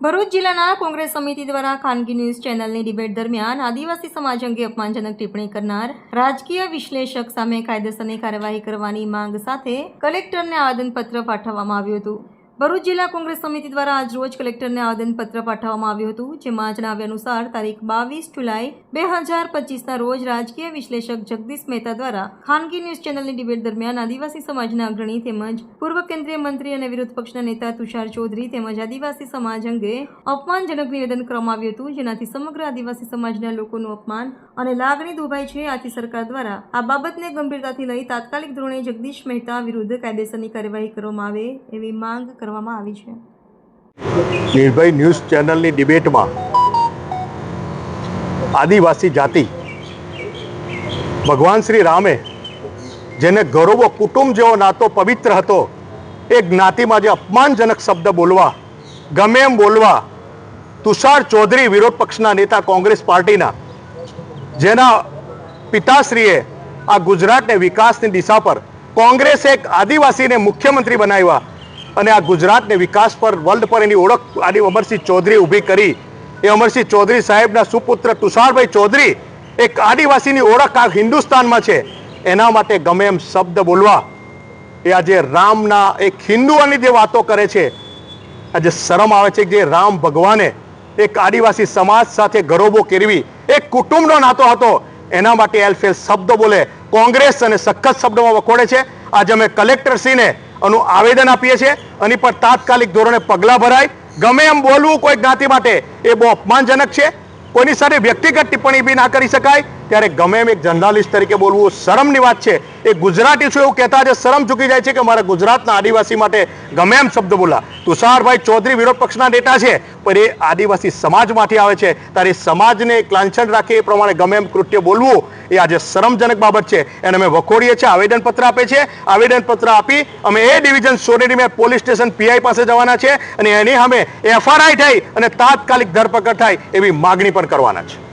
ભરૂચ જિલ્લાના કોંગ્રેસ સમિતિ દ્વારા ખાનગી ન્યૂઝ ચેનલની ડિબેટ દરમિયાન આદિવાસી સમાજ અંગે અપમાનજનક ટિપ્પણી કરનાર રાજકીય વિશ્લેષક સામે કાયદેસરની કાર્યવાહી કરવાની માંગ સાથે કલેક્ટરને આવેદનપત્ર પાઠવવામાં આવ્યું હતું. ભરૂચ જિલ્લા કોંગ્રેસ સમિતિ દ્વારા આજરોજ કલેક્ટરને આવેદનપત્ર પાઠવવામાં આવ્યું હતું, જેમાં જણાવ્યા અનુસાર તારીખ બાવીસ જુલાઈ બે હજાર પચીસના રોજ રાજકીય વિશ્લેષક જગદીશ મહેતા દ્વારા ખાનગી ન્યૂઝ ચેનલની ડિબેટ દરમિયાન આદિવાસી સમાજના અગ્રણી તેમજ પૂર્વ કેન્દ્રીય મંત્રી અને વિરોધ પક્ષના નેતા તુષાર ચૌધરી તેમજ આદિવાસી સમાજ અંગે અપમાનજનક નિવેદન કરવામાં આવ્યું હતું, જેનાથી સમગ્ર આદિવાસી સમાજના લોકોનું અપમાન અને લાગણી દુભાઈ છે. આથી સરકાર દ્વારા આ બાબતને ગંભીરતાથી લઈ તાત્કાલિક ધોરણે જગદીશ મહેતા વિરુદ્ધ કાયદેસરની કાર્યવાહી કરવામાં આવે એવી માંગ કરવામાં આવી છે. નિર્ભય ન્યૂઝ ચેનલની ડિબેટમાં આદિવાસી જાતિ ભગવાન શ્રી રામે જેને ગૌરવો કુટુંબ જેવો નાતો પવિત્ર હતો, એ જ્ઞાતિમાં જે અપમાનજનક શબ્દ બોલવા, ગમે એમ બોલવા, તુષાર ચૌધરી વિરોધ પક્ષના નેતા કોંગ્રેસ પાર્ટીના, જેના પિતાશ્રીએ આ ગુજરાતને વિકાસની દિશા પર કોંગ્રેસે એક આદિવાસીને મુખ્યમંત્રી બનાવ્યા અને આ ગુજરાતને વિકાસ પર વર્લ્ડ પર એની ઓળખ આદિ અમરસિંહ ચૌધરી ઊભી કરી. એ અમરસિંહ ચૌધરી સાહેબના સુપુત્ર તુષારભાઈ ચૌધરી એક આદિવાસીની ઓળખ આ હિન્દુસ્તાનમાં છે. એના માટે ગમે એમ શબ્દ બોલવા. એ આજે રામના એક હિન્દુઓની જે વાતો કરે છે, આજે શરમ આવે છે કે જે રામ ભગવાને એક આદિવાસી સમાજ સાથે ગરોબો કેળવી, એક કુટુંબનો નાતો હતો. એના માટે એલફેલ શબ્દ બોલે. કોંગ્રેસ અને સખત શબ્દોમાં વખોડે છે. આજે અમે કલેક્ટરશ્રીને આનું આવેદન આપીએ છીએ. આની પર તાત્કાલિક ધોરણે પગલાં ભરાય. ગમે એમ બોલવું કોઈ જ્ઞાતિ માટે એ બહુ અપમાનજનક છે. કોઈની સાથે વ્યક્તિગત ટિપ્પણી બી ના કરી શકાય. ત્યારે ગમે એમ એક જર્નાલિસ્ટ તરીકે બોલવું શરમની વાત છે. એ ગુજરાતી છું એવું કહેતા જે શરમ ચૂકી જાય છે કે મારા ગુજરાતના આદિવાસી માટે ગમે એમ શબ્દ બોલા. તુષારભાઈ ચૌધરી વિરોધ પક્ષના નેતા છે, પણ એ આદિવાસી સમાજમાંથી આવે છે. ત્યારે સમાજને એક લાંછન રાખે એ પ્રમાણે ગમે એમ કૃત્ય બોલવું એ આજે શરમજનક બાબત છે. એને અમે વખોડીએ છીએ, આવેદનપત્ર આપે છે. આવેદનપત્ર આપી અમે એ ડિવિઝન સોનેરી પોલીસ સ્ટેશન પીઆઈ પાસે જવાના છે અને એની સામે એફઆરઆઈ થઈ અને તાત્કાલિક ધરપકડ થાય એવી માગણી પણ કરવાના છે.